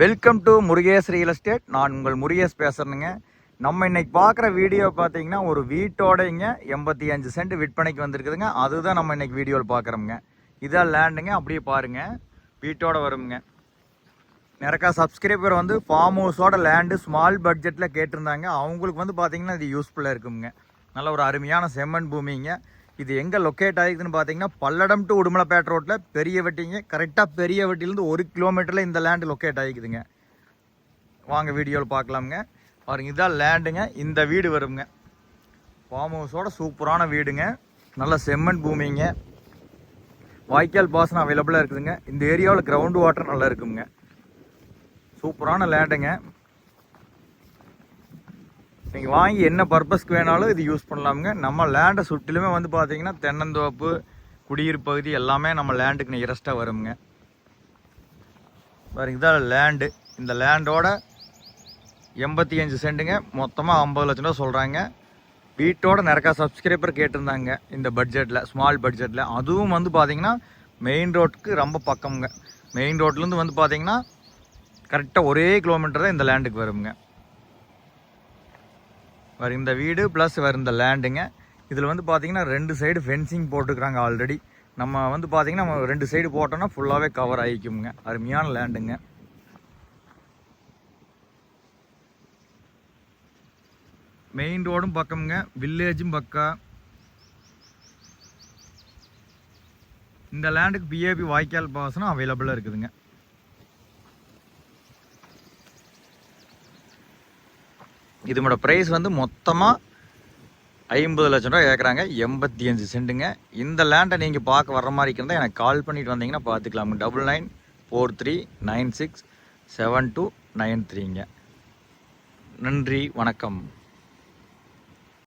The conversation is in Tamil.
Welcome to Murugesh real estate நான் உங்கள் முருகேஷ் பேசுறேனுங்க. நம்ம இன்னைக்கு பார்க்குற வீடியோ பார்த்தீங்கன்னா ஒரு வீட்டோடைங்க எண்பத்தி அஞ்சு சென்ட் விற்பனைக்கு வந்திருக்குதுங்க. அதுதான் நம்ம இன்னைக்கு வீடியோவில் பார்க்குறோமுங்க. இதான் லேண்டுங்க அப்படியே பாருங்க. வீட்டோட வருங்க நிறைக்கா சப்ஸ்கிரைபர் வந்து ஃபார்ம் ஹவுஸோட லேண்டு ஸ்மால் பட்ஜெட்டில் கேட்டிருந்தாங்க. அவங்களுக்கு வந்து பார்த்தீங்கன்னா இது யூஸ்ஃபுல்லாக இருக்குங்க நல்ல ஒரு அருமையான செம்மண் பூமிங்க. இது எங்கே லொக்கேட் ஆகிக்குதுன்னு பார்த்தீங்கன்னா பல்லடம் டு உடுமலைப்பேட் ரோட்டில் பெரிய வெட்டிங்க. கரெக்டாக பெரிய வெட்டிலேருந்து ஒரு கிலோமீட்டரில் இந்த லேண்டு லொக்கேட் ஆகிக்குதுங்க வாங்க வீடியோவில் பார்க்கலாமுங்க பாருங்க இதுதான் லேண்டுங்க இந்த வீடு வருங்க. ஃபார்ம் ஹவுஸோட சூப்பரான வீடுங்க. நல்ல செம்மண் பூமிங்க. வாய்க்கால் பாசனம் அவைலபிளாக இருக்குதுங்க. இந்த ஏரியாவில் கிரவுண்ட் வாட்டர் நல்லா இருக்குங்க. சூப்பரான லேண்டுங்க நீங்கள் வாங்கி என்ன பர்பஸ்க்கு வேணாலும் இது யூஸ் பண்ணலாமுங்க. நம்ம லேண்டை சுற்றிலுமே வந்து பார்த்தீங்கன்னா தென்னந்தோப்பு குடியிருப்பு பகுதி எல்லாமே நம்ம லேண்டுக்கு நியரஸ்ட்டாக வருங்க பாருங்க இதான் லேண்டு இந்த லேண்டோட எண்பத்தி அஞ்சு சென்ட்டுங்க மொத்தமாக ஐம்பது லட்சம் ரூபா சொல்கிறாங்க வீட்டோட நிறையா சப்ஸ்கிரைபர் கேட்டிருந்தாங்க இந்த பட்ஜெட்டில் ஸ்மால் பட்ஜெட்டில் அதுவும் வந்து பார்த்தீங்கன்னா மெயின் ரோட்டுக்கு ரொம்ப பக்கம்ங்க. மெயின் ரோட்லேருந்து வந்து பார்த்தீங்கன்னா கரெக்டாக ஒரே கிலோமீட்டர் தான் இந்த லேண்டுக்கு வருங்க வேறு இந்த வீடு ப்ளஸ் வேறு இந்த லேண்டுங்க இதில் வந்து பார்த்திங்கன்னா ரெண்டு சைடு ஃபென்சிங் போட்டுக்கிறாங்க ஆல்ரெடி நம்ம வந்து பார்த்தீங்கன்னா நம்ம ரெண்டு சைடு போட்டோம்னா ஃபுல்லாகவே கவர் ஆகிக்குங்க அருமையான லேண்டுங்க மெயின் ரோடும் பக்கம்ங்க. வில்லேஜும் பக்கம் இந்த லேண்டுக்கு பிஏபி வாய்க்கால் பாசனம் அவைலபிளாக இருக்குதுங்க. இதோட ப்ரைஸ் வந்து மொத்தமாக ஐம்பது லட்சம் ரூபா கேட்குறாங்க எண்பத்தி அஞ்சு சென்ட்டுங்க இந்த லேண்டை நீங்கள் பார்க்க வர மாதிரி இருந்தால் எனக்கு கால் பண்ணிட்டு வந்தீங்கன்னா பார்த்துக்கலாம். Double nine four three nine six seven two nine த்ரீங்க நன்றி வணக்கம்.